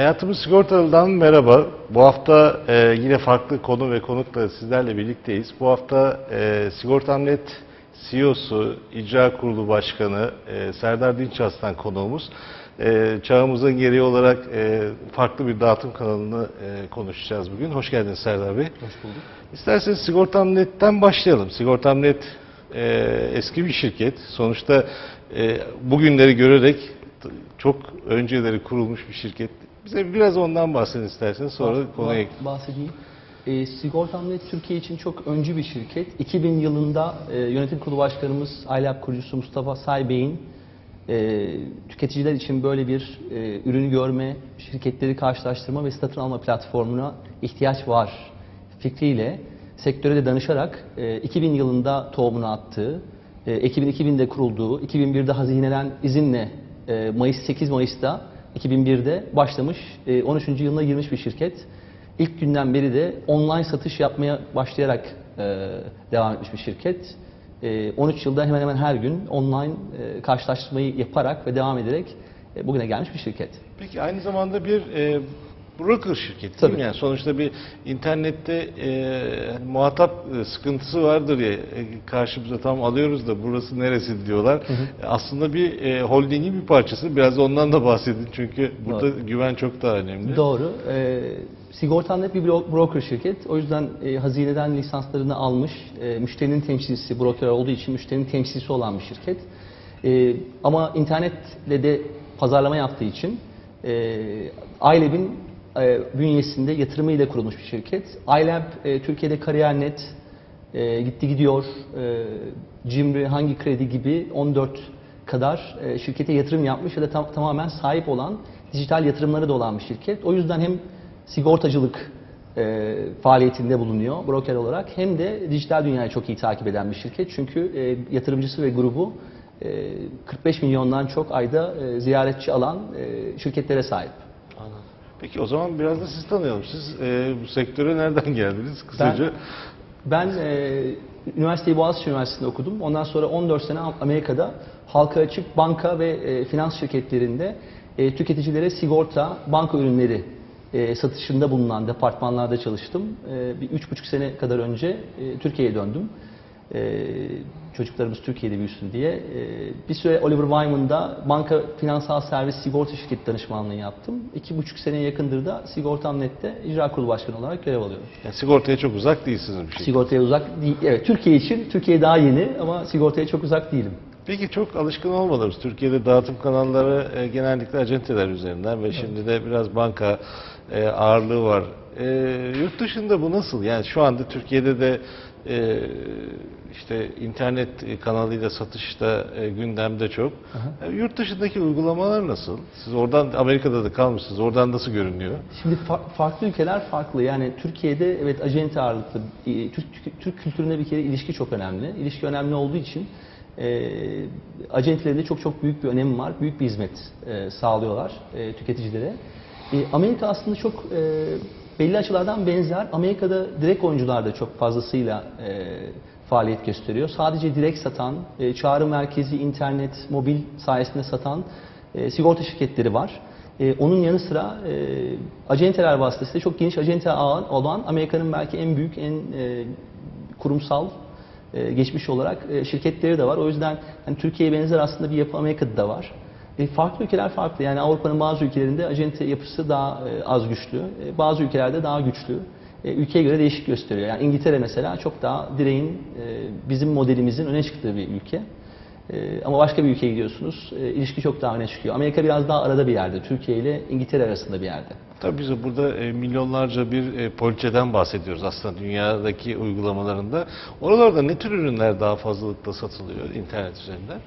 Hayatımız Sigortalı'dan merhaba. Bu hafta e, yine farklı konu ve konukla sizlerle birlikteyiz. Bu hafta e, Sigortamnet CEO'su, İcra Kurulu Başkanı e, Serdar Dinças'tan konuğumuz. E, çağımızın gereği olarak e, farklı bir dağıtım kanalını e, konuşacağız bugün. Hoş geldiniz Serdar Bey. Hoş bulduk. İsterseniz Sigortamnet'ten başlayalım. Sigortamnet e, eski bir şirket. Sonuçta e, bugünleri görerek çok önceleri kurulmuş bir şirket. Bize biraz ondan bahsedin isterseniz sonra Bah- konuya bah- bahsedeyim. E, Sigortamnet Türkiye için çok öncü bir şirket. 2000 yılında e, yönetim kurulu başkanımız Aylap kurucusu Mustafa Say Bey'in e, tüketiciler için böyle bir e, ürünü görme, şirketleri karşılaştırma ve satın alma platformuna ihtiyaç var fikriyle sektöre de danışarak e, 2000 yılında tohumunu attığı, e, ekibin 2000'de kurulduğu, 2001'de hazineden izinle e, Mayıs 8 Mayıs'ta 2001'de başlamış, e, 13. yılına girmiş bir şirket. İlk günden beri de online satış yapmaya başlayarak e, devam etmiş bir şirket. E, 13 yılda hemen hemen her gün online e, karşılaştırmayı yaparak ve devam ederek e, bugüne gelmiş bir şirket. Peki aynı zamanda bir e, broker şirketi değil Tabii. mi? Yani sonuçta bir internette e, muhatap e, sıkıntısı vardır ya e, karşımıza tam alıyoruz da burası neresi diyorlar. E, Aslında bir e, holdingin bir parçası. Biraz da ondan da bahsedin çünkü burada güven çok daha önemli. Doğru. E, Sigortanet bir bro- broker şirket. O yüzden e, hazineden lisanslarını almış. E, müşterinin temsilcisi, broker olduğu için müşterinin temsilcisi olan bir şirket. E, ama internetle de pazarlama yaptığı için e, iLab'in e, bünyesinde yatırımıyla kurulmuş bir şirket. iLab e, Türkiye'de Kariyer.net, e, gitti gidiyor, e, Cimri, Hangi Kredi gibi 14 kadar şirkete yatırım yapmış ya da tam- tamamen sahip olan dijital yatırımları da olan bir şirket. O yüzden hem sigortacılık e, faaliyetinde bulunuyor broker olarak hem de dijital dünyayı çok iyi takip eden bir şirket. Çünkü e, yatırımcısı ve grubu e, 45 milyondan çok ayda e, ziyaretçi alan e, şirketlere sahip. Peki o zaman biraz da sizi tanıyalım. Siz e, bu sektöre nereden geldiniz kısaca? Ben e, üniversiteyi Boğaziçi Üniversitesi'nde okudum. Ondan sonra 14 sene Amerika'da halka açık banka ve e, finans şirketlerinde e, tüketicilere sigorta, banka ürünleri e, satışında bulunan departmanlarda çalıştım. E, bir üç buçuk sene kadar önce e, Türkiye'ye döndüm. E, çocuklarımız Türkiye'de büyüsün diye. E, bir süre Oliver Wyman'da banka finansal servis sigorta şirketi danışmanlığı yaptım. İki buçuk seneye yakındır da Sigortam.net'te icra kurulu başkanı olarak görev alıyorum. Yani sigortaya çok uzak değilsiniz bir şey. Sigortaya uzak değil. Evet, Türkiye için, Türkiye daha yeni ama sigortaya çok uzak değilim. Peki çok alışkın olmadınız. Türkiye'de dağıtım kanalları e, genellikle acenteler üzerinden ve şimdi de biraz banka e, ağırlığı var. E, yurt dışında bu nasıl? Yani şu anda Türkiye'de de e, işte internet kanalıyla satışta e, gündemde çok. E, yurt dışındaki uygulamalar nasıl? Siz oradan Amerika'da da kalmışsınız. Oradan nasıl görünüyor? Şimdi fa- farklı ülkeler farklı. Yani Türkiye'de evet acente ağırlıklı. e, Türk, Türk, Türk kültüründe bir kere ilişki çok önemli. İlişki önemli olduğu için e, acentelerin de çok çok büyük bir önemi var. Büyük bir hizmet e, sağlıyorlar e, tüketicilere. E, Amerika aslında çok e, belli açılardan benzer. Amerika'da direkt oyuncular da çok fazlasıyla e, faaliyet gösteriyor. Sadece direkt satan, e, çağrı merkezi, internet, mobil sayesinde satan e, sigorta şirketleri var. E, onun yanı sıra e, acenteler vasıtasıyla çok geniş acente ağı olan Amerika'nın belki en büyük, en e, kurumsal e, geçmiş olarak e, şirketleri de var. O yüzden hani Türkiye'ye benzer aslında bir yapı Amerika'da da var. E, farklı ülkeler farklı. Yani Avrupa'nın bazı ülkelerinde acente yapısı daha e, az güçlü, e, bazı ülkelerde daha güçlü. E, ülkeye göre değişik gösteriyor. Yani İngiltere mesela çok daha direğin e, bizim modelimizin öne çıktığı bir ülke. E, ama başka bir ülkeye gidiyorsunuz, e, ilişki çok daha öne çıkıyor. Amerika biraz daha arada bir yerde, Türkiye ile İngiltere arasında bir yerde. Tabii biz burada e, milyonlarca bir e, poliçeden bahsediyoruz aslında dünyadaki uygulamalarında. Oralarda ne tür ürünler daha fazlalıkla satılıyor internet üzerinden?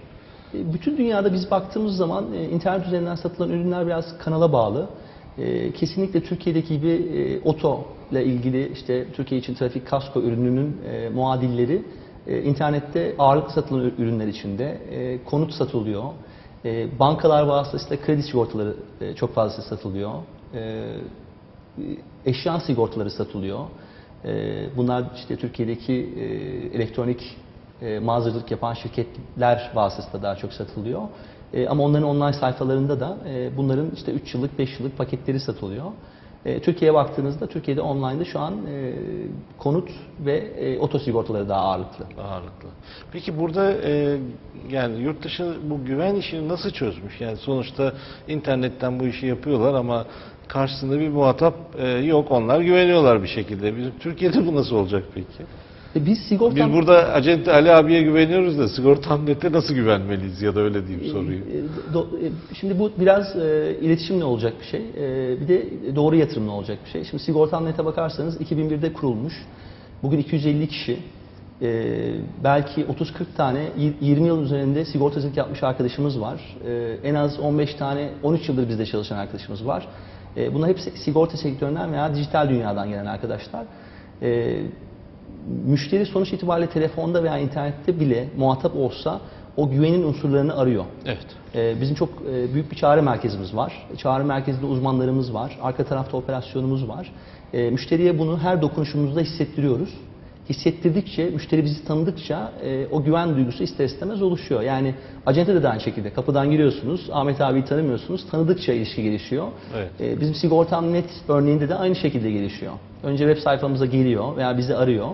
E, Bütün dünyada biz baktığımız zaman e, internet üzerinden satılan ürünler biraz kanala bağlı. E, Kesinlikle Türkiye'deki gibi e, oto ile ilgili işte Türkiye için trafik kasko ürününün e, muadilleri e, internette ağırlıklı satılan ürünler içinde e, konut satılıyor. E, Bankalar vasıtasıyla kredi sigortaları e, çok fazla satılıyor. E, eşya sigortaları satılıyor. E, Bunlar işte Türkiye'deki e, elektronik e, mağazacılık yapan şirketler vasıtasıyla daha çok satılıyor. E, ama onların online sayfalarında da e, bunların işte 3 yıllık, 5 yıllık paketleri satılıyor. E, Türkiye'ye baktığınızda Türkiye'de online'da şu an e, konut ve e, oto sigortaları daha ağırlıklı. Ağırlıklı. Peki burada e, yani yurt dışı bu güven işini nasıl çözmüş? Yani sonuçta internetten bu işi yapıyorlar ama karşısında bir muhatap e, yok. Onlar güveniyorlar bir şekilde. Bizim Türkiye'de bu nasıl olacak peki? E, biz sigorta Biz burada acente Ali abiye güveniyoruz da sigorta nasıl güvenmeliyiz ya da öyle diyeyim soruyu. E, do- e, Şimdi bu biraz e, iletişimle olacak bir şey. E, bir de doğru yatırımla olacak bir şey. Şimdi Sigorta.net'e bakarsanız 2001'de kurulmuş. Bugün 250 kişi. e, belki 30-40 tane y- 20 yıl üzerinde sigortacılık yapmış arkadaşımız var. E, en az 15 tane 13 yıldır bizde çalışan arkadaşımız var. E, bunlar hepsi sigorta sektöründen veya dijital dünyadan gelen arkadaşlar. E, müşteri sonuç itibariyle telefonda veya internette bile muhatap olsa o güvenin unsurlarını arıyor. Evet. Ee, Bizim çok e, büyük bir çağrı merkezimiz var. Çağrı merkezinde uzmanlarımız var. Arka tarafta operasyonumuz var. Ee, Müşteriye bunu her dokunuşumuzda hissettiriyoruz. Hissettirdikçe, müşteri bizi tanıdıkça e, o güven duygusu ister istemez oluşuyor. Yani acente de aynı şekilde. Kapıdan giriyorsunuz, Ahmet abiyi tanımıyorsunuz. Tanıdıkça ilişki gelişiyor. Evet. Ee, Bizim sigortam net örneğinde de aynı şekilde gelişiyor. Önce web sayfamıza geliyor veya bizi arıyor.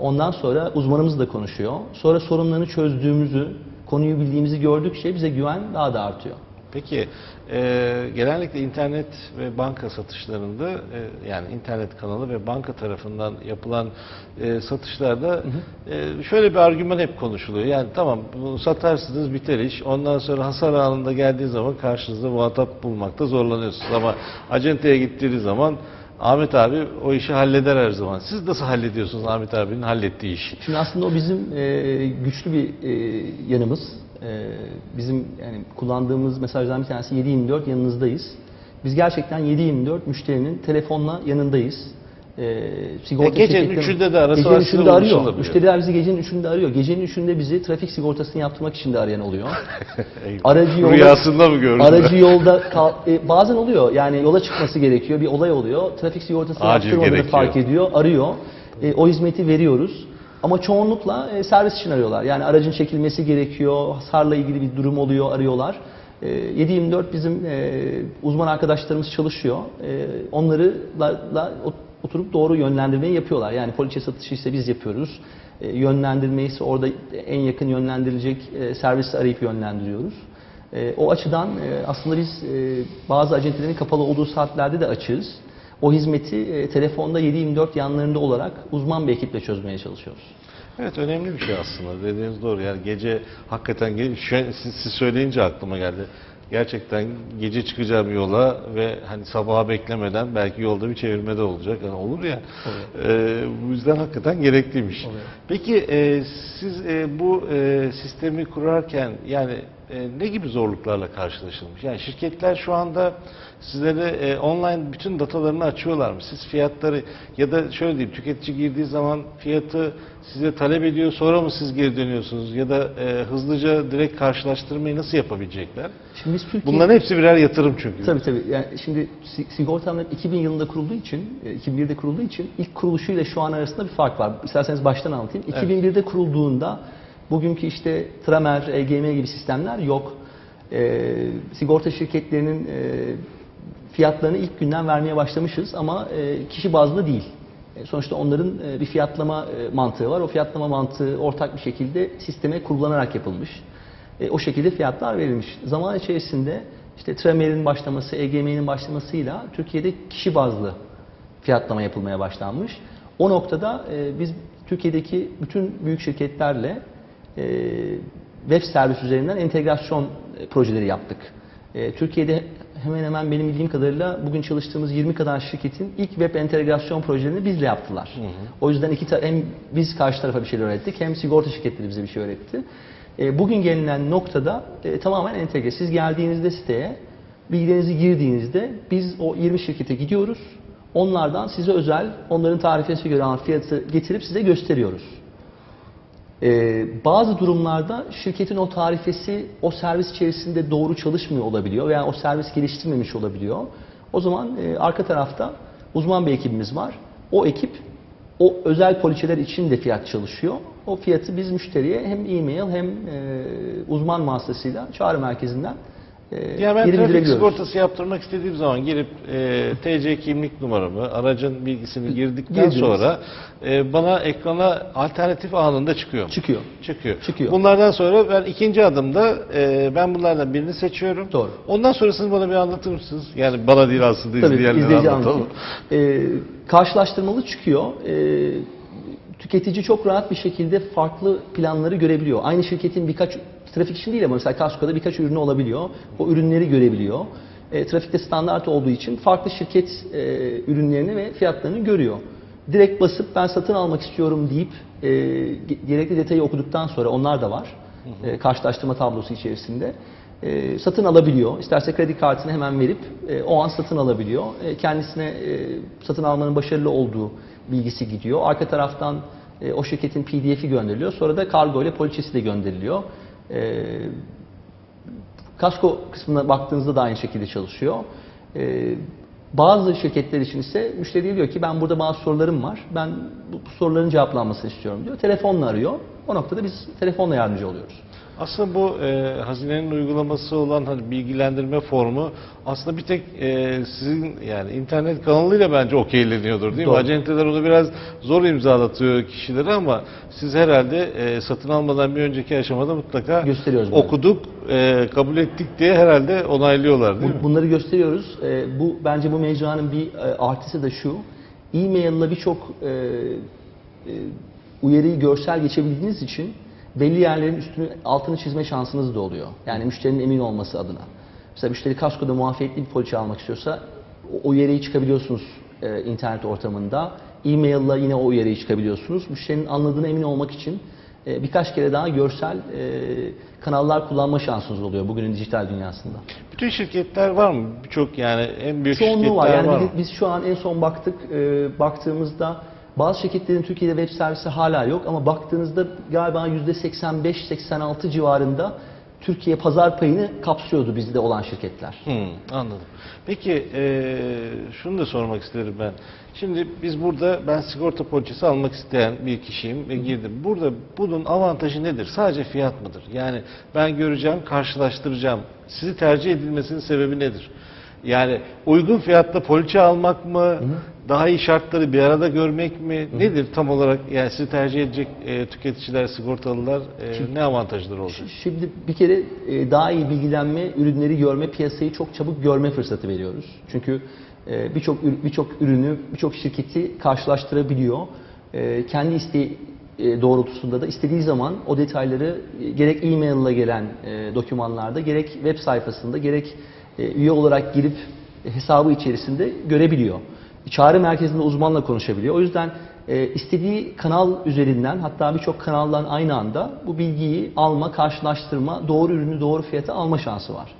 Ondan sonra uzmanımızla konuşuyor. Sonra sorunlarını çözdüğümüzü, konuyu bildiğimizi gördükçe bize güven daha da artıyor. Peki e, genellikle internet ve banka satışlarında e, yani internet kanalı ve banka tarafından yapılan e, satışlarda e, şöyle bir argüman hep konuşuluyor. Yani tamam bunu satarsınız biter iş. Ondan sonra hasar anında geldiği zaman karşınızda muhatap bulmakta zorlanıyorsunuz. Ama acenteye gittiğiniz zaman Ahmet abi o işi halleder her zaman. Siz nasıl hallediyorsunuz Ahmet abinin hallettiği işi? Şimdi aslında o bizim e, güçlü bir e, yanımız. E, bizim yani kullandığımız mesajlardan bir tanesi 7/24 yanınızdayız. Biz gerçekten 7/24 müşterinin telefonla yanındayız. E, sigorta E, gecenin üçünde de arası gecenin üçünde arıyor. Müşteriler bizi gecenin üçünde arıyor. Gecenin üçünde bizi trafik sigortasını yaptırmak için de arayan oluyor. Aracı yolda- Rüyasında mı gördün? Aracı yolda kal- e, bazen oluyor. Yani yola çıkması gerekiyor. Bir olay oluyor. Trafik sigortası Acil yaptırmadığını fark ediyor arıyor. E, o hizmeti veriyoruz. Ama çoğunlukla e, servis için arıyorlar. Yani aracın çekilmesi gerekiyor hasarla ilgili bir durum oluyor arıyorlar. E, 7/24 bizim e, uzman arkadaşlarımız çalışıyor. E, onları la, la- oturup doğru yönlendirmeyi yapıyorlar yani poliçe satışı ise biz yapıyoruz e, yönlendirmeyi ise orada en yakın yönlendirilecek e, servisi arayıp yönlendiriyoruz. E, o açıdan e, aslında biz e, bazı acentelerin kapalı olduğu saatlerde de açığız. O hizmeti e, telefonda 7/24 yanlarında olarak uzman bir ekiple çözmeye çalışıyoruz. Evet önemli bir şey aslında dediğiniz doğru yani gece hakikaten siz, siz söyleyince aklıma geldi. Gerçekten gece çıkacağım yola ve hani sabaha beklemeden belki yolda bir çevirmede olacak. Yani olur ya. Ee, bu yüzden hakikaten gerekliymiş. Oluyor. Peki e, siz e, bu e, sistemi kurarken yani e, ne gibi zorluklarla karşılaşılmış? Yani şirketler şu anda sizlere e, online bütün datalarını açıyorlar mı? Siz fiyatları ya da şöyle diyeyim tüketici girdiği zaman fiyatı size talep ediyor sonra mı siz geri dönüyorsunuz? Ya da e, hızlıca direkt karşılaştırmayı nasıl yapabilecekler? Şimdi biz Türkiye Bunların hepsi birer yatırım çünkü. Tabii tabii. Yani şimdi si- sigortamlar 2000 yılında kurulduğu için, e, 2001'de kurulduğu için ilk kuruluşuyla şu an arasında bir fark var. İsterseniz baştan anlatayım. 2001'de kurulduğunda bugünkü işte Tramer, EGM gibi sistemler yok. E, sigorta şirketlerinin e, fiyatlarını ilk günden vermeye başlamışız ama e, kişi bazlı değil. E, Sonuçta onların e, bir fiyatlama e, mantığı var. O fiyatlama mantığı ortak bir şekilde sisteme kurulanarak yapılmış. E, o şekilde fiyatlar verilmiş. Zaman içerisinde işte Tremer'in başlaması, EGM'nin başlamasıyla Türkiye'de kişi bazlı fiyatlama yapılmaya başlanmış. O noktada e, biz Türkiye'deki bütün büyük şirketlerle e, web servis üzerinden entegrasyon e, projeleri yaptık. E, Türkiye'de hemen hemen benim bildiğim kadarıyla bugün çalıştığımız 20 kadar şirketin ilk web entegrasyon projelerini bizle yaptılar. O yüzden iki hem biz karşı tarafa bir şeyler öğrettik hem sigorta şirketleri bize bir şey öğretti. E, bugün gelinen noktada e, tamamen entegre. Siz geldiğinizde siteye bilgilerinizi girdiğinizde biz o 20 şirkete gidiyoruz. Onlardan size özel, onların tarifesi göre fiyatı getirip size gösteriyoruz. Ee, bazı durumlarda şirketin o tarifesi o servis içerisinde doğru çalışmıyor olabiliyor veya o servis geliştirmemiş olabiliyor. O zaman e, arka tarafta uzman bir ekibimiz var. O ekip o özel poliçeler için de fiyat çalışıyor. O fiyatı biz müşteriye hem e-mail hem e, uzman vasıtasıyla çağrı merkezinden e, Ya ben trafik sigortası yaptırmak istediğim zaman girip e, TC kimlik numaramı, aracın bilgisini girdikten Girdiniz. sonra e, bana ekrana alternatif anında çıkıyor. Çıkıyor. Çıkıyor. Çıkıyor. Bunlardan sonra ben ikinci adımda e, ben bunlardan birini seçiyorum. Doğru. Ondan sonrasını bana bir anlatır mısınız? Yani bana değil aslında Tabii izleyenlere anlatalım. Ee, karşılaştırmalı çıkıyor. Ee, tüketici çok rahat bir şekilde farklı planları görebiliyor. Aynı şirketin birkaç trafik için değil ama mesela Kasko'da birkaç ürünü olabiliyor. O ürünleri görebiliyor. E, trafikte standart olduğu için farklı şirket e, ürünlerini ve fiyatlarını görüyor. Direkt basıp ben satın almak istiyorum deyip e, ge- gerekli detayı okuduktan sonra onlar da var. E, karşılaştırma tablosu içerisinde. E, satın alabiliyor. İsterse kredi kartını hemen verip e, o an satın alabiliyor. E, kendisine e, satın almanın başarılı olduğu bilgisi gidiyor. Arka taraftan e, o şirketin PDF'i gönderiliyor. Sonra da kargo ile poliçesi de gönderiliyor. E, kasko kısmına baktığınızda da aynı şekilde çalışıyor. E, bazı şirketler için ise müşteri diyor ki ben burada bazı sorularım var. Ben bu, soruların cevaplanmasını istiyorum diyor. Telefonla arıyor. O noktada biz telefonla yardımcı oluyoruz. Aslında bu e, hazinenin uygulaması olan hani bilgilendirme formu aslında bir tek e, sizin yani internet kanalıyla bence okeyleniyordur değil Doğru. mi? Acenteler onu biraz zor imzalatıyor kişilere ama siz herhalde e, satın almadan bir önceki aşamada mutlaka Gösteriyoruz bunu. okuduk, e, kabul ettik diye herhalde onaylıyorlar değil mi? Bu- Bunları gösteriyoruz. Ee, bu bence bu mecranın bir e, artısı da şu. E-mail'la birçok e, e, uyarıyı görsel geçebildiğiniz için belli yerlerin üstünü altını çizme şansınız da oluyor. Yani müşterinin emin olması adına. Mesela müşteri kaskoda muafiyetli bir poliçe almak istiyorsa o uyarıyı çıkabiliyorsunuz e, internet ortamında. E-mail'la yine o uyarıyı çıkabiliyorsunuz. Müşterinin anladığına emin olmak için e, birkaç kere daha görsel e, kanallar kullanma şansınız oluyor bugünün dijital dünyasında. Bütün şirketler var mı? Birçok yani en büyük Çoğunluğu şirketler var. Yani var mı? biz, biz şu an en son baktık, e, baktığımızda bazı şirketlerin Türkiye'de web servisi hala yok ama baktığınızda galiba %85-86 civarında Türkiye pazar payını kapsıyordu bizde olan şirketler. Hmm, anladım. Peki eee, şunu da sormak isterim ben. Şimdi biz burada ben sigorta poliçesi almak isteyen bir kişiyim ve girdim. Burada bunun avantajı nedir? Sadece fiyat mıdır? Yani ben göreceğim, karşılaştıracağım. Sizi tercih edilmesinin sebebi nedir? Yani uygun fiyatta poliçe almak mı? Daha iyi şartları bir arada görmek mi? Nedir tam olarak yani sizi tercih edecek e, tüketiciler, sigortalılar e, ne avantajları olacak? Şimdi bir kere e, daha iyi bilgilenme, ürünleri görme, piyasayı çok çabuk görme fırsatı veriyoruz. Çünkü e, birçok birçok ürünü, birçok şirketi karşılaştırabiliyor. E, Kendi isteği e, doğrultusunda da istediği zaman o detayları e, gerek e-mail gelen e, dokümanlarda, gerek web sayfasında, gerek e, üye olarak girip hesabı içerisinde görebiliyor. Çağrı merkezinde uzmanla konuşabiliyor. O yüzden e, istediği kanal üzerinden hatta birçok kanaldan aynı anda bu bilgiyi alma, karşılaştırma, doğru ürünü doğru fiyata alma şansı var.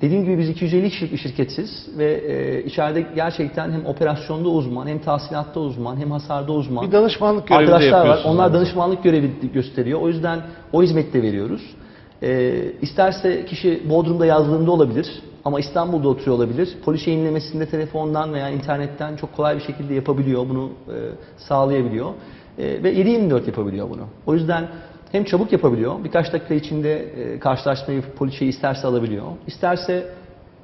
Dediğim gibi biz 250 kişilik bir şirketsiz ve e, içeride gerçekten hem operasyonda uzman, hem tahsilatta uzman, hem hasarda uzman Bir danışmanlık görevi de arkadaşlar var. yapıyorsunuz. Onlar danışmanlık görevi gösteriyor. O yüzden o hizmeti de veriyoruz. E, isterse kişi Bodrum'da yazdığında olabilir ama İstanbul'da oturuyor olabilir. Poliçe yenilemesinde telefondan veya internetten çok kolay bir şekilde yapabiliyor. Bunu e, sağlayabiliyor. E, ve 7-24 yapabiliyor bunu. O yüzden hem çabuk yapabiliyor, birkaç dakika içinde e, karşılaştırmayı poliçeyi isterse alabiliyor. İsterse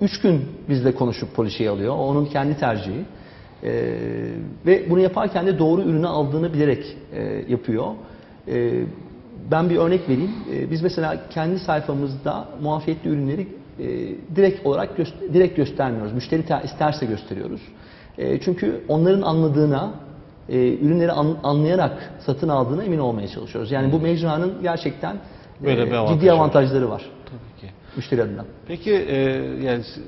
3 gün bizle konuşup poliçeyi alıyor. O onun kendi tercihi. E, ve bunu yaparken de doğru ürünü aldığını bilerek e, yapıyor. E, ben bir örnek vereyim. E, biz mesela kendi sayfamızda muafiyetli ürünleri e, direkt olarak göster- direkt göstermiyoruz. Müşteri te- isterse gösteriyoruz. E, çünkü onların anladığına, e, ürünleri an- anlayarak satın aldığına emin olmaya çalışıyoruz. Yani bu mecranın gerçekten Böyle e, avantajı ciddi avantajları var Tabii ki. müşteri adına. Peki e, yani s-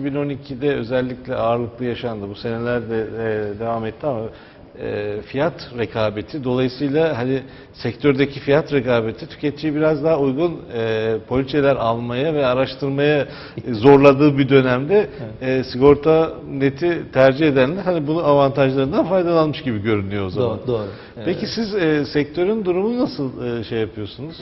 2012'de özellikle ağırlıklı yaşandı. Bu senelerde e, devam etti ama e, fiyat rekabeti dolayısıyla hani sektördeki fiyat rekabeti tüketiciyi biraz daha uygun e, poliçeler almaya ve araştırmaya e, zorladığı bir dönemde e, sigorta neti tercih edenler hani bunun avantajlarından faydalanmış gibi görünüyor o zaman. Doğru, doğru. Peki siz e, sektörün durumu nasıl e, şey yapıyorsunuz?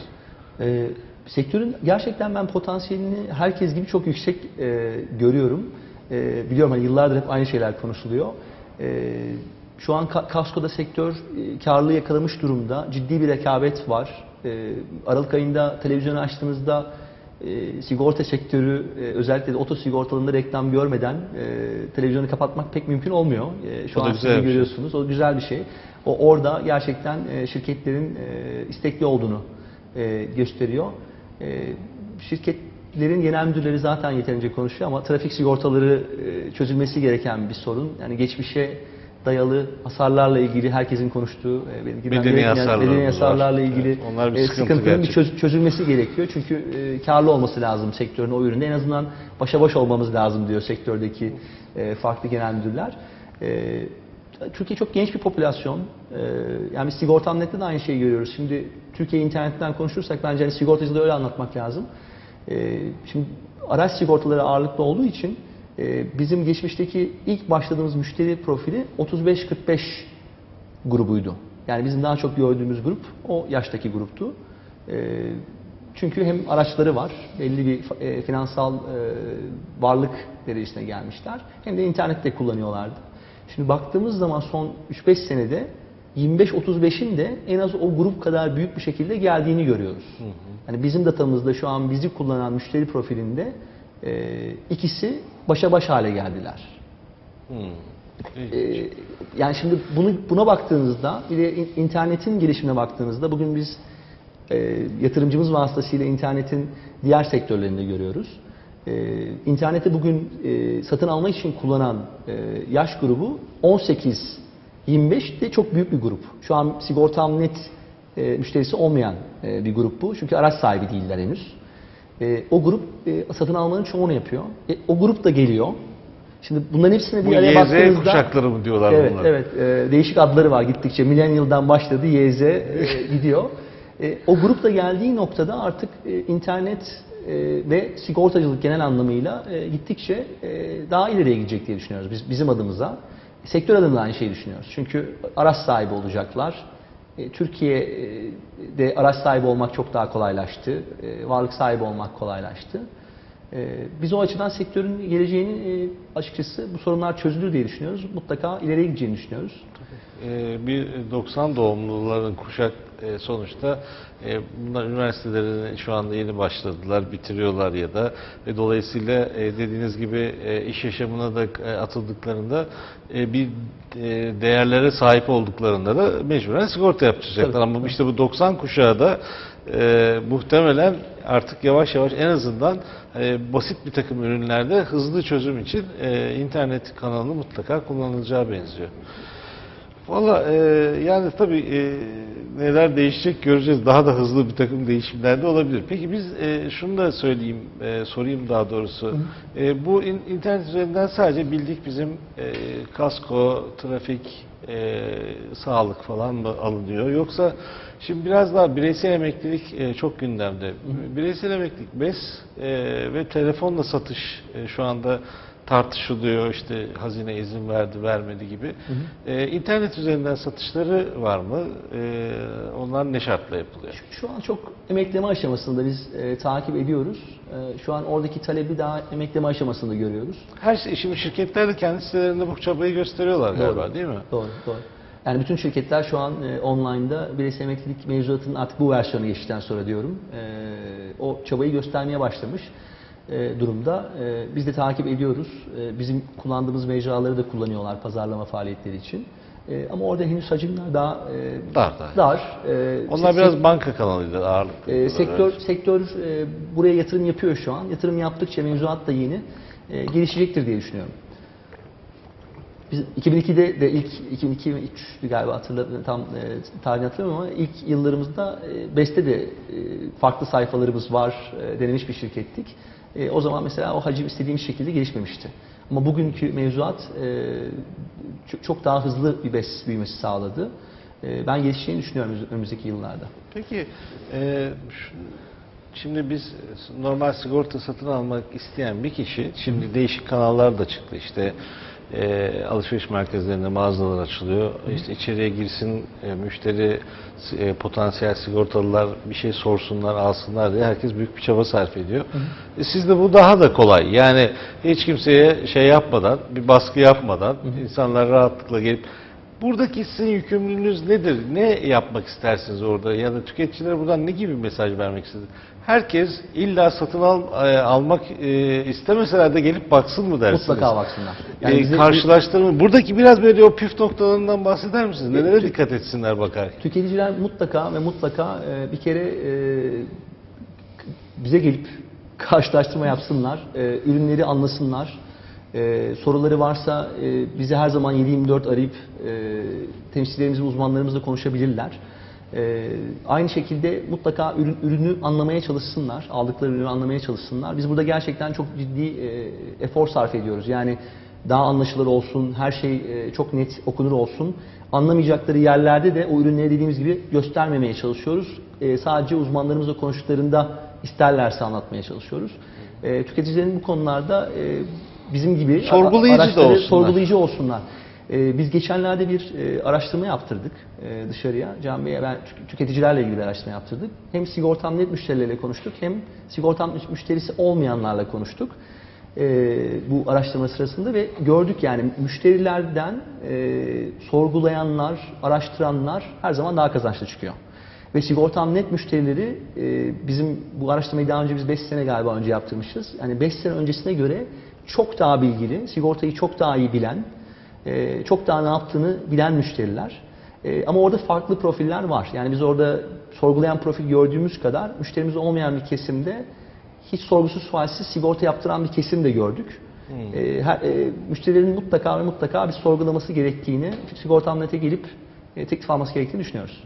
Ee, sektörün gerçekten ben potansiyelini herkes gibi çok yüksek e, görüyorum. E, biliyorum hani yıllardır hep aynı şeyler konuşuluyor. E, Şu an ka- kaskoda sektör e, karlılığı yakalamış durumda. Ciddi bir rekabet var. E, Aralık ayında televizyonu açtığınızda e, sigorta sektörü özellikle de oto sigortalığında reklam görmeden televizyonu kapatmak pek mümkün olmuyor. Şu O an siz şey. görüyorsunuz. O güzel bir şey. O orada gerçekten şirketlerin istekli olduğunu gösteriyor. E, şirketlerin genel müdürleri zaten yeterince konuşuyor ama trafik sigortaları çözülmesi gereken bir sorun. Yani geçmişe dayalı hasarlarla ilgili herkesin konuştuğu e, gerekmeyen hasarlarımız medeni var. hasarlarla ilgili Evet, onlar bir e, sıkıntı sıkıntının bir çöz- çözülmesi gerekiyor. Çünkü e, karlı olması lazım sektörün o üründe. En azından başa baş olmamız lazım diyor sektördeki e, farklı genel müdürler. E, Türkiye çok genç bir popülasyon. E, yani biz sigortamnette de aynı şeyi görüyoruz. Şimdi Türkiye internetten konuşursak bence hani sigortacılığı öyle anlatmak lazım. E, şimdi araç sigortaları ağırlıklı olduğu için bizim geçmişteki ilk başladığımız müşteri profili 35-45 grubuydu. Yani bizim daha çok gördüğümüz grup o yaştaki gruptu. Ee, çünkü hem araçları var, belli bir e, finansal e, varlık derecesine gelmişler. Hem de internette kullanıyorlardı. Şimdi baktığımız zaman son 3-5 senede 25-35'in de en az o grup kadar büyük bir şekilde geldiğini görüyoruz. Yani bizim datamızda şu an bizi kullanan müşteri profilinde e, ikisi başa baş hale geldiler. Hmm. Ee, yani şimdi bunu buna baktığınızda bir de in- internetin gelişimine baktığınızda bugün biz e, yatırımcımız vasıtasıyla internetin diğer sektörlerinde görüyoruz. E, interneti bugün e, satın almak için kullanan e, yaş grubu 18-25 de çok büyük bir grup. Şu an sigortam net e, müşterisi olmayan e, bir grup bu. Çünkü araç sahibi değiller henüz. E, o grup e, satın almanın çoğunu yapıyor. E, o grup da geliyor. Şimdi bunların hepsine Bu bir araya YZ baktığınızda... kuşakları mı diyorlar Evet, bunlar? evet. E, değişik adları var gittikçe. Millennial'dan başladı, YZ e, gidiyor. E, o grupla geldiği noktada artık e, internet e, ve sigortacılık genel anlamıyla e, gittikçe e, daha ileriye gidecek diye düşünüyoruz biz bizim adımıza. Sektör adına aynı şeyi düşünüyoruz. Çünkü araç sahibi olacaklar. E, Türkiye'de araç sahibi olmak çok daha kolaylaştı. E, varlık sahibi olmak kolaylaştı. E, Biz o açıdan sektörün geleceğini e, açıkçası bu sorunlar çözülür diye düşünüyoruz. Mutlaka ileriye gideceğini düşünüyoruz. Ee, bir 90 doğumluların kuşak e, sonuçta e, bunlar üniversitelerini şu anda yeni başladılar, bitiriyorlar ya da ve dolayısıyla dediğiniz gibi iş yaşamına da atıldıklarında bir değerlere sahip olduklarında da mecburen sigorta yaptıracaklar. Tabii, Ama işte bu 90 kuşağı da e, muhtemelen artık yavaş yavaş en azından e, basit bir takım ürünlerde hızlı çözüm için e, internet kanalını mutlaka kullanılacağı benziyor. Valla e, yani tabii e, neler değişecek göreceğiz. Daha da hızlı bir takım değişimler de olabilir. Peki biz e, şunu da söyleyeyim, e, sorayım daha doğrusu. E, bu in- internet üzerinden sadece bildik bizim e, kasko, trafik, e, sağlık falan mı alınıyor? Yoksa şimdi biraz daha bireysel emeklilik e, çok gündemde. Bireysel emeklilik, BES e, ve telefonla satış e, şu anda tartışılıyor işte hazine izin verdi vermedi gibi. Ee, internet üzerinden satışları var mı? Ee, onlar ne şartla yapılıyor? Şu an çok emekleme aşamasında biz e, takip ediyoruz. E, şu an oradaki talebi daha emekleme aşamasında görüyoruz. Her şey, şimdi şirketler de kendi sitelerinde bu çabayı gösteriyorlar galiba Doğru. değil mi? Doğru, doğru. Yani bütün şirketler şu an e, online'da bireysel emeklilik mevzuatının artık bu versiyonu geçtikten sonra diyorum. e, o çabayı göstermeye başlamış durumda. E, biz de takip ediyoruz. E, bizim kullandığımız mecraları da kullanıyorlar pazarlama faaliyetleri için. E, ama orada henüz hacimler daha e, Dar dar. dar. E, Onlar se- biraz banka kanalıydı ağırlıklı. e, sektör sektör e, buraya yatırım yapıyor şu an. Yatırım yaptıkça mevzuat da yeni e, gelişecektir diye düşünüyorum. Biz 2002'de de ilk 2002 ve 2003 galiba hatırladım tam e, tarihini hatırlamıyorum ama ilk yıllarımızda e, Beste de e, farklı sayfalarımız var e, denemiş bir şirkettik. E, o zaman mesela o hacim istediğimiz şekilde gelişmemişti. Ama bugünkü mevzuat e, çok, çok daha hızlı bir BES büyümesi sağladı. E, ben gelişeceğini düşünüyorum önümüzdeki yıllarda. Peki e, şimdi biz normal sigorta satın almak isteyen bir kişi şimdi değişik kanallar da çıktı işte e, alışveriş merkezlerinde mağazalar açılıyor. İşte içeriye girsin e, müşteri e, potansiyel sigortalılar bir şey sorsunlar alsınlar diye herkes büyük bir çaba sarf ediyor. E, sizde bu daha da kolay. Yani hiç kimseye şey yapmadan bir baskı yapmadan insanlar rahatlıkla gelip Buradaki sizin yükümlülüğünüz nedir? Ne yapmak istersiniz orada? Ya da tüketicilere buradan ne gibi bir mesaj vermek istersiniz? Herkes illa satın al, e, almak e, istemeseler de gelip baksın mı dersiniz? Mutlaka baksınlar. Yani Yani bize- karşılaştırma. Buradaki biraz böyle o püf noktalarından bahseder misiniz? Nelere dikkat etsinler bakarken? Tüketiciler mutlaka ve mutlaka e, bir kere e, bize gelip karşılaştırma yapsınlar, e, ürünleri anlasınlar. E, soruları varsa e, bizi her zaman 7-24 arayıp e, temsilcilerimiz ve uzmanlarımızla konuşabilirler. E, aynı şekilde mutlaka ürün, ürünü anlamaya çalışsınlar, aldıkları ürünü anlamaya çalışsınlar. Biz burada gerçekten çok ciddi e, efor sarf ediyoruz. Yani daha anlaşılır olsun, her şey e, çok net okunur olsun. Anlamayacakları yerlerde de o ürünleri dediğimiz gibi göstermemeye çalışıyoruz. E, sadece uzmanlarımızla konuştuklarında isterlerse anlatmaya çalışıyoruz. E, tüketicilerin bu konularda e, bizim gibi Sorgulayıcı da olsunlar. sorgulayıcı olsunlar. E, biz geçenlerde bir e, araştırma yaptırdık e, dışarıya. Can Bey'e ben tük- tüketicilerle ilgili bir araştırma yaptırdık. Hem sigortam net müşterileriyle konuştuk hem sigortam müşterisi olmayanlarla konuştuk e, bu araştırma sırasında ve gördük yani müşterilerden sorgulayanlar, araştıranlar her zaman daha kazançlı çıkıyor. Ve sigortam net müşterileri bizim bu araştırmayı daha önce biz 5 sene galiba önce yaptırmışız. Yani 5 sene öncesine göre çok daha bilgili, sigortayı çok daha iyi bilen, e, çok daha ne yaptığını bilen müşteriler. E, ama orada farklı profiller var. Yani biz orada sorgulayan profil gördüğümüz kadar müşterimiz olmayan bir kesimde hiç sorgusuz sualsiz sigorta yaptıran bir kesim de gördük. E, her, e, müşterilerin mutlaka ve mutlaka bir sorgulaması gerektiğini, sigortamnete gelip e, teklif alması gerektiğini düşünüyoruz.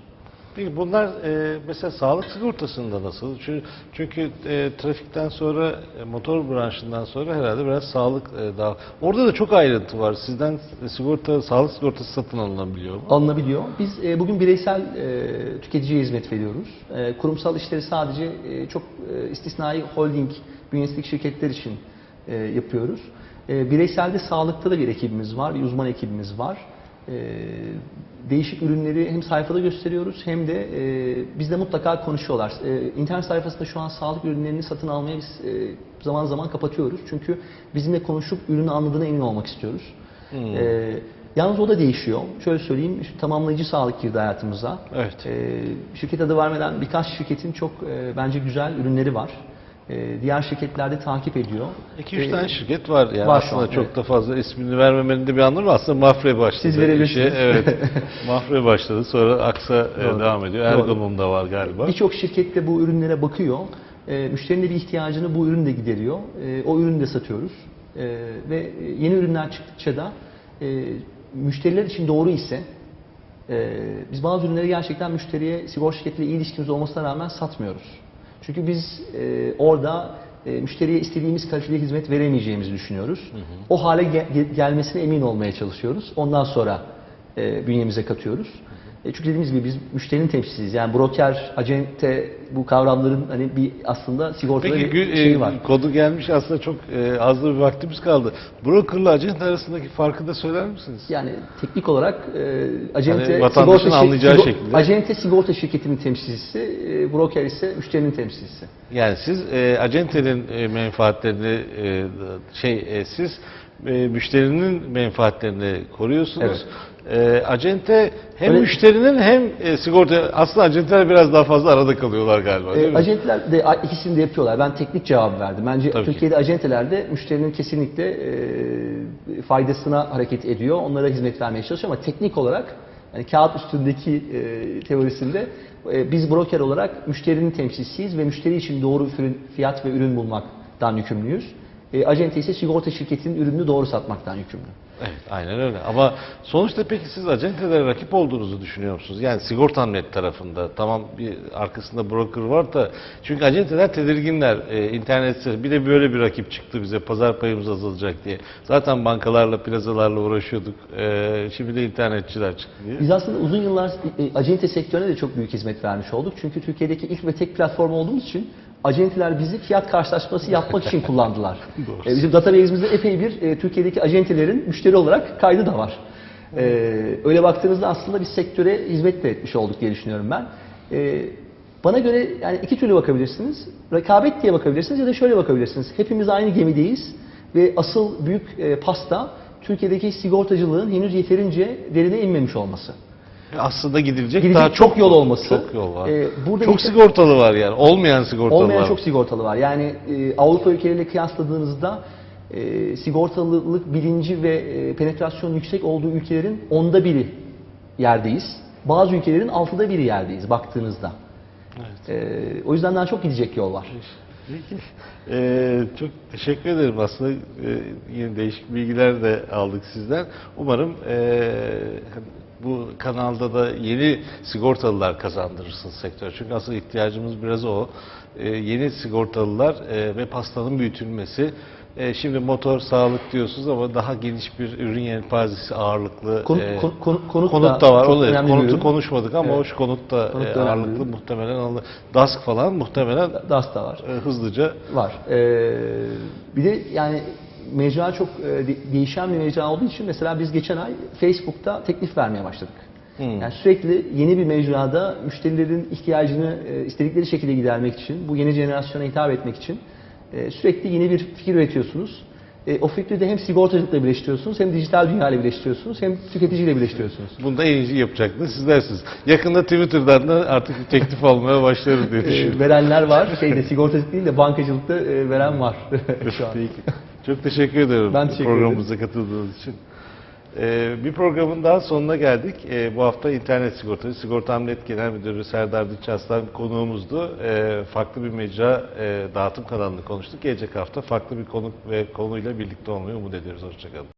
Peki bunlar e, mesela sağlık sigortasında nasıl? Çünkü, çünkü e, trafikten sonra, e, motor branşından sonra herhalde biraz sağlık e, daha... Orada da çok ayrıntı var. Sizden sigorta, sağlık sigortası satın alınabiliyor mu? alınabiliyor. Biz e, bugün bireysel e, tüketiciye hizmet veriyoruz. E, kurumsal işleri sadece e, çok e, istisnai holding bünyesindeki şirketler için e, yapıyoruz. E, bireyselde sağlıkta da bir ekibimiz var, bir uzman ekibimiz var. E, değişik ürünleri hem sayfada gösteriyoruz hem de e, bizle mutlaka konuşuyorlar. E, internet sayfasında şu an sağlık ürünlerini satın almaya biz e, zaman zaman kapatıyoruz. Çünkü bizimle konuşup ürünü anladığına emin olmak istiyoruz. E, yalnız o da değişiyor. Şöyle söyleyeyim, tamamlayıcı sağlık girdi hayatımıza. Evet. E, şirket adı vermeden birkaç şirketin çok e, bence güzel ürünleri var. E, diğer şirketler de takip ediyor. 2-3 E, tane şirket var yani var aslında an, çok evet. da fazla ismini vermemenin de bir anlamı var. Aslında Mafre başladı. Siz verebilirsiniz. işe. Evet. Mafre başladı sonra Aksa e, Doğru. devam ediyor. Doğru. Ergon'un da var galiba. Birçok şirket de bu ürünlere bakıyor. E, müşterinin bir ihtiyacını bu ürün de gideriyor. E, o ürünü de satıyoruz. E, ve yeni ürünler çıktıkça da e, müşteriler için doğru ise e, biz bazı ürünleri gerçekten müşteriye sigorta şirketiyle iyi ilişkimiz olmasına rağmen satmıyoruz. Çünkü biz e, orada e, müşteriye istediğimiz kalitede hizmet veremeyeceğimizi düşünüyoruz. O hale ge- ge- gelmesine emin olmaya çalışıyoruz. Ondan sonra e, bünyemize katıyoruz. E, çünkü dediğimiz gibi biz müşterinin temsilciyiz. Yani broker, acente bu kavramların hani bir aslında sigortada Peki bir şeyi e, var. kodu gelmiş aslında çok e, az da bir vaktimiz kaldı. Brokerla acent arasındaki farkı da söyler misiniz? Yani teknik olarak e, acente vatandaşın şir- anlayacağı şekilde. acente sigorta şirketinin temsilcisi, e, broker ise müşterinin temsilcisi. Yani siz e, acentenin e, menfaatlerini e, şey e, siz e, müşterinin menfaatlerini koruyorsunuz. E, acente hem Öyle- müşterinin hem e, sigorta aslında acenteler biraz daha fazla arada kalıyorlar galiba E, mi? acentler de ikisini de yapıyorlar. Ben teknik cevabı verdim. Bence Tabii ki. Türkiye'de acenteler de müşterinin kesinlikle e, faydasına hareket ediyor. Onlara hizmet vermeye çalışıyor ama teknik olarak yani kağıt üstündeki e, teorisinde e, biz broker olarak müşterinin temsilcisiyiz ve müşteri için doğru ürün, fiyat ve ürün bulmaktan yükümlüyüz. E, acente ise sigorta şirketinin ürününü doğru satmaktan yükümlü. Evet, aynen öyle. Ama sonuçta peki siz acentelere rakip olduğunuzu düşünüyor musunuz? Yani sigortan net tarafında tamam bir arkasında broker var da çünkü acenteler tedirginler. Ee, internet bir de böyle bir rakip çıktı bize pazar payımız azalacak diye. Zaten bankalarla, plazalarla uğraşıyorduk. Ee, şimdi de internetçiler çıktı diye. Biz aslında uzun yıllar e, acente sektörüne de çok büyük hizmet vermiş olduk. Çünkü Türkiye'deki ilk ve tek platform olduğumuz için acenteler bizi fiyat karşılaşması yapmak için kullandılar. E, Bizim database'imizde epey bir e, Türkiye'deki acentelerin müşteri olarak kaydı da var. E, öyle baktığınızda aslında bir sektöre hizmet de etmiş olduk diye düşünüyorum ben. E, bana göre yani iki türlü bakabilirsiniz. Rekabet diye bakabilirsiniz ya da şöyle bakabilirsiniz. Hepimiz aynı gemideyiz ve asıl büyük e, pasta Türkiye'deki sigortacılığın henüz yeterince derine inmemiş olması. Aslında gidilecek, Gidecek daha çok yol olması. Çok yol var. Ee, burada çok bir- sigortalı var yani. Olmayan sigortalı Olmayan var. çok sigortalı var. Yani e, Avrupa ülkeleriyle kıyasladığınızda e, sigortalılık bilinci ve e, penetrasyon yüksek olduğu ülkelerin onda biri yerdeyiz. Bazı ülkelerin altıda biri yerdeyiz baktığınızda. E, o yüzden daha çok gidecek yol var. Peki. Ee, çok teşekkür ederim. Aslında e, yine değişik bilgiler de aldık sizden. Umarım e, bu kanalda da yeni sigortalılar kazandırırsınız sektör. Çünkü asıl ihtiyacımız biraz o. E, yeni sigortalılar e, ve pastanın büyütülmesi. E, şimdi motor, sağlık diyorsunuz ama daha geniş bir ürün yelpazesi ağırlıklı. Konut, e, kon- kon- konut, Konut da var. çok o da- önemli konutu konuşmadık ama Evet. o konut da Konut e, da önemli ağırlıklı ürün. muhtemelen alınır. DASK falan muhtemelen DAS da var. e, hızlıca Var. Ee, bir de yani mecra çok e, de- değişen bir mecra olduğu için mesela biz geçen ay Facebook'ta teklif vermeye başladık. Hmm. Yani sürekli yeni bir mecrada müşterilerin ihtiyacını e, istedikleri şekilde gidermek için, bu yeni jenerasyona hitap etmek için e, sürekli yeni bir fikir üretiyorsunuz. E, o fikri de hem sigortacılıkla birleştiriyorsunuz, hem dijital dünya ile birleştiriyorsunuz, hem tüketiciyle birleştiriyorsunuz. Bunda en iyi yapacaksınız sizlersiniz. Yakında Twitter'dan da artık bir teklif almaya başlarız diye E, düşünüyorum. verenler var, şeyde sigortacılık değil de bankacılıkta e, veren var şu an. Peki. Çok teşekkür ederim Ben teşekkür programımıza katıldığınız için. Ee, bir programın daha sonuna geldik. Ee, bu hafta internet sigortacı Sigorta Hamlet Genel Müdürü Serdar Dikçaslan konuğumuzdu. Ee, farklı bir mecra e, dağıtım kanalını konuştuk. Gelecek hafta farklı bir konuk ve konuyla birlikte olmayı umut ediyoruz. Hoşçakalın.